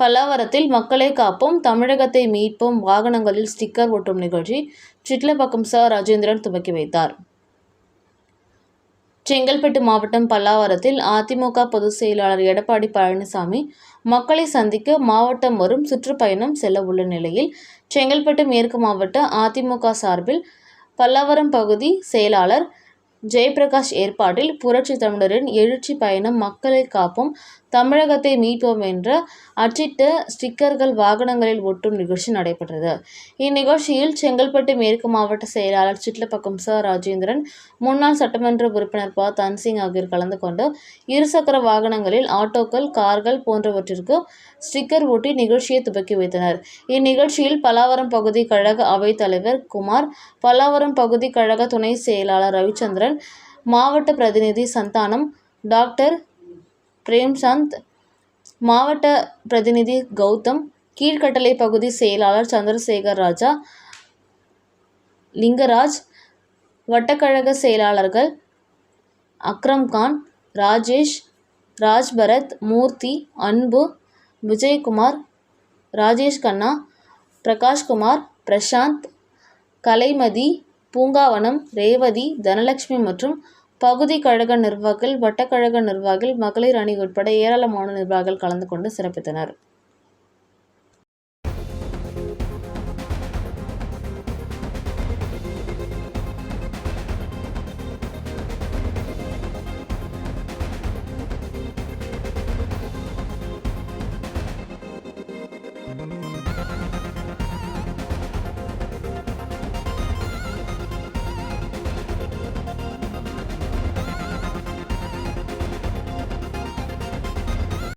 பல்லாவரத்தில் மக்களை காப்போம் தமிழகத்தை மீட்போம் வாகனங்களில் ஸ்டிக்கர் ஒட்டும் நிகழ்ச்சி சிட்லப்பக்கம் ச. ராஜேந்திரன் துவக்கி வைத்தார். செங்கல்பட்டு மாவட்டம் பல்லாவரத்தில் அதிமுக பொதுச் செயலாளர் எடப்பாடி பழனிசாமி மக்களை சந்திக்க மாவட்டம் வரும் சுற்றுப்பயணம் செல்ல உள்ள நிலையில் செங்கல்பட்டு மேற்கு மாவட்ட அதிமுக சார்பில் பல்லாவரம் பகுதி செயலாளர் ஜெயபிரகாஷ் ஏற்பாட்டில் புரட்சி தமிழரின் எழுச்சி பயணம் மக்களை காப்போம் தமிழகத்தை மீட்போம் என்ற அச்சிட்ட ஸ்டிக்கர்கள் வாகனங்களில் ஒட்டும் நிகழ்ச்சி நடைபெற்றது. இந்நிகழ்ச்சியில் செங்கல்பட்டு மேற்கு மாவட்ட செயலாளர் சிட்லப்பக்கம் ச ராஜேந்திரன் முன்னாள் சட்டமன்ற உறுப்பினர் ப. தன்சிங் ஆகியோர் கலந்து கொண்டு இருசக்கர வாகனங்களில் ஆட்டோக்கள் கார்கள் போன்றவற்றிற்கு ஸ்டிக்கர் ஒட்டி நிகழ்ச்சியை துவக்கி வைத்தனர். இந்நிகழ்ச்சியில் பலாவரம் பகுதி கழக அவைத் தலைவர் குமார் பல்லாவரம் பகுதி கழக துணை செயலாளர் ரவிச்சந்திரன் மாவட்ட பிரதிநிதி சந்தானம் டாக்டர் பிரேம்சந்த் மாவட்ட பிரதிநிதி கௌதம் கீழ்கட்டளை பகுதி செயலாளர் சந்திரசேகர் ராஜா லிங்கராஜ் வட்டக்கழக செயலாளர்கள் அக்ரம்கான் ராஜேஷ் ராஜ்பரத் மூர்த்தி அன்பு விஜயகுமார் ராஜேஷ் கண்ணா பிரகாஷ்குமார் பிரசாந்த் கலைமதி பூங்காவனம் ரேவதி தனலட்சுமி மற்றும் பகுதி கழக நிர்வாகிகள் வட்டக்கழக நிர்வாகிகள் மகளிர் அணி உட்பட ஏராளமான நிர்வாகிகள் கலந்து கொண்டு சிறப்பித்தனர்.